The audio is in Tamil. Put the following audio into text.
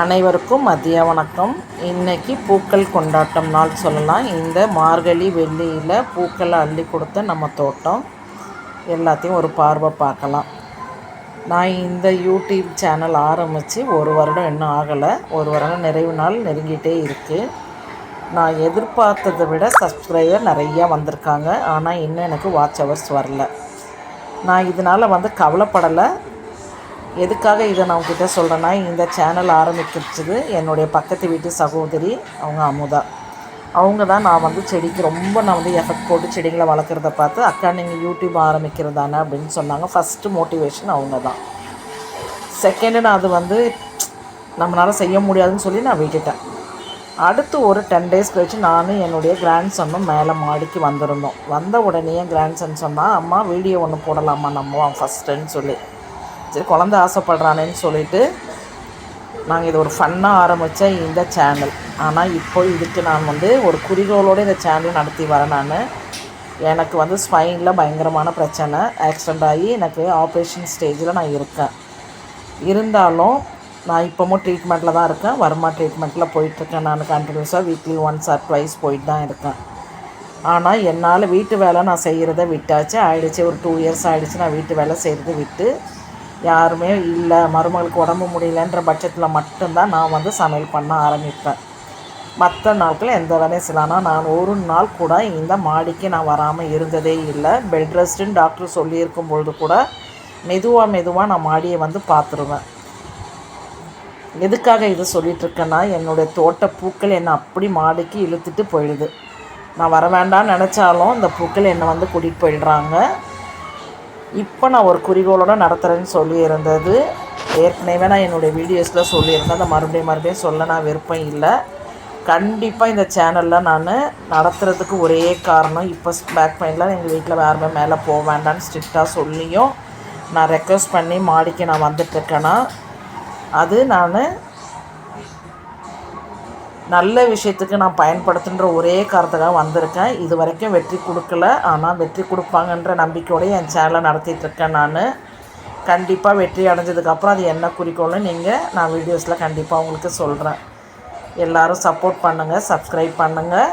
அனைவருக்கும் மதிய வணக்கம். இன்றைக்கி பூக்கள் கொண்டாட்டம் நாள் சொல்லலாம். இந்த மார்கழி வெள்ளியில் பூக்களை அள்ளி கொடுத்த நம்ம தோட்டம். எல்லாத்தையும் ஒரு பார்வை பார்க்கலாம். நான் இந்த யூடியூப் சேனல் ஆரம்பித்து ஒரு வருடம் இன்னும் ஆகலை. ஒரு வருடம் நிறைவு நாள் நெருங்கிட்டே இருக்குது நான் எதிர்பார்த்ததை விட சப்ஸ்கிரைபர் நிறையா வந்திருக்காங்க. ஆனால் இன்னும் எனக்கு வாட்ச் ஹவர்ஸ் வரல. நான் இதனால் வந்து கவலைப்படலை. எதுக்காக இதை நான் உங்ககிட்ட சொல்கிறேன்னா இந்த சேனல் ஆரம்பிக்கிச்சது என்னுடைய பக்கத்து வீட்டு சகோதரி அவங்க அமுதா. அவங்க தான் நான் வந்து செடிக்கு ரொம்ப நான் வந்து எஃபெக்ட் போட்டு செடிகளை வளர்க்குறத பார்த்து அக்கா நீங்கள் யூடியூப் ஆரம்பிக்கிறதானே? அப்படின்னு சொன்னாங்க. ஃபஸ்ட்டு மோட்டிவேஷன் அவங்க தான். செகண்டு நான் அது வந்து நம்மளால் செய்ய முடியாதுன்னு சொல்லி நான் விட்டுட்டேன். அடுத்து ஒரு டென் டேஸ் கழிச்சு நானும் என்னுடைய கிராண்ட் சன்னும் மேலே மாடிக்கு வந்திருந்தோம். வந்த உடனே கிராண்ட் சன் சொன்னால் அம்மா வீடியோ ஒன்று போடலாமா நம்ம? ஃபஸ்ட்டுன்னு சொல்லி. சரி குழந்த ஆசைப்படுறானேன்னு சொல்லிட்டு நாங்கள் இது ஒரு ஃபன்னாக ஆரம்பித்த இந்த சேனல் ஆனால் இப்போ இதுக்கு நான் வந்து ஒரு குறிக்கோளோடு இந்த சேனல் நடத்தி வரேன் நான். எனக்கு வந்து ஸ்பைனில் பயங்கரமான பிரச்சனை. ஆக்சிடெண்ட் ஆகி எனக்கு ஆப்ரேஷன் ஸ்டேஜில் நான் இருக்கேன். இருந்தாலும் நான் இப்போவும் ட்ரீட்மெண்ட்டில் தான் இருக்கேன். வர்மா ட்ரீட்மெண்ட்டில் போயிட்டுருக்கேன் நான் கண்டினியூஸாக வீக்லி ஒன்ஸ் ஆர் ட்வைஸ் போயிட்டு தான் இருக்கேன். ஆனால் என்னால் வீட்டு வேலை நான் செய்கிறத விட்டாச்சு. ஆயிடுச்சு ஒரு டூ இயர்ஸ் ஆகிடுச்சு நான் வீட்டு வேலை செய்கிறது விட்டு யாருமே இல்லை மருமகளுக்கு உடம்பு முடியலன்ற பட்சத்தில் மட்டும்தான் நான் வந்து சமையல் பண்ண ஆரம்பிப்பேன். மற்ற நாட்கள் எந்த வேலையும் செய்யலாம் நான் ஒரு நாள் கூட இந்த மாடிக்கு நான் வராமல் இருந்ததே இல்லை. பெட் ரெஸ்ட்டுன்னு டாக்டர் சொல்லியிருக்கும் பொழுது கூட மெதுவாக மெதுவாக நான் மாடியை வந்து பார்த்துருவேன். எதுக்காக இது சொல்லிகிட்ருக்கேன்னா என்னுடைய தோட்ட பூக்கள் என்னை அப்படி மாடிக்கு இழுத்துட்டு போயிடுது. நான் வர வேண்டாம்னு நினச்சாலும் இந்த பூக்கள் என்னை வந்து கூட்டிகிட்டு போயிடுறாங்க. இப்போ நான் ஒரு குறிக்கோளோடு நடத்துகிறேன்னு சொல்லியிருந்தது. ஏற்கனவே நான் என்னுடைய வீடியோஸில் சொல்லியிருந்தேன். அதை மறுபடியும் மறுபடியும் சொல்ல நான் விருப்பம் இல்லை. கண்டிப்பாக இந்த சேனலில் நான் நடத்துகிறதுக்கு ஒரே காரணம் இப்போ பேக் பெயினில் எங்கள் வீட்டில் யாருமே மேலே போக வேண்டாம்னு ஸ்ட்ரிக்டாக சொல்லியும் நான் ரெக்வஸ்ட் பண்ணி மாடிக்கு நான் வந்துட்டுருக்கேன்னா அது நான் நல்ல விஷயத்துக்கு நான் பயன்படுத்துன்ற ஒரே காரணத்துக்காக வந்திருக்கேன். இது வரைக்கும் வெற்றி கொடுக்கல. ஆனால் வெற்றி கொடுப்பாங்கன்ற நம்பிக்கையோடு என் சேனலை நடத்திட்டுருக்கேன் நான். கண்டிப்பாக வெற்றி அடைஞ்சதுக்கப்புறம் அது என்ன குறிக்கோள்னு நீங்கள் நான் வீடியோஸில் கண்டிப்பாக உங்களுக்கு சொல்கிறேன் எல்லோரும் சப்போர்ட் பண்ணுங்கள் சப்ஸ்கிரைப் பண்ணுங்கள்